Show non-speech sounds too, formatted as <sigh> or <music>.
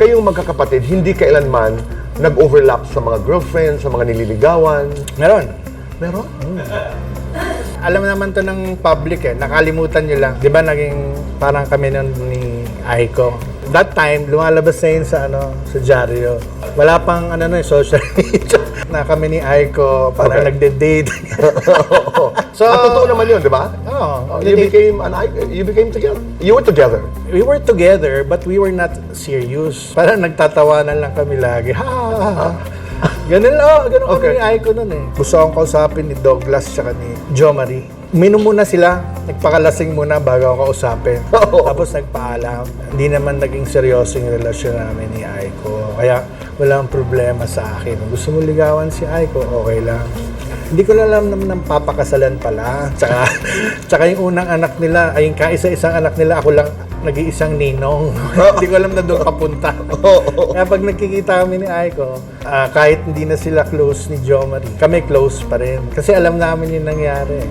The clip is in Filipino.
kayong magkakapatid, hindi kailanman nag-overlap sa mga girlfriend, sa mga nililigawan. Meron. Meron? Alam naman to ng public eh. Nakalimutan nyo lang. Di ba naging parang kami nun ni Aiko. That time, lumalabas na yun sa, ano, sa dyaryo. Wala pang ano, no, social <laughs> media. na kami ni Aiko, parang Okay. nagde-date. <laughs> so, At totoo naman yun, di ba? Oo. you became an you became together. You were together. we were together, but we were not serious. Parang nagtatawanan lang kami lagi. Ha, ha, ha, ha. Ganun lang, ganun Okay. kami ni Aiko nun eh. Gusto akong kausapin ni Douglas tsaka ni Jo Marie. Minom muna sila, nagpakalasing muna bago ako kausapin. <laughs> Tapos nagpaalam. Hindi naman naging seryoso yung relasyon namin ni Aiko. Kaya walang problema sa akin. Gusto mo ligawan si Aiko, okay lang. Hindi ko alam naman ng papakasalan pala. Tsaka, <laughs> tsaka yung unang anak nila, ay yung kaisa-isang anak nila, ako lang nag-iisang ninong. <laughs> hindi ko alam na doon papunta. Kaya pag nakikita kami ni Aiko, ah, kahit hindi na sila close ni Jo Marie, kami close pa rin. Kasi alam namin yung nangyari.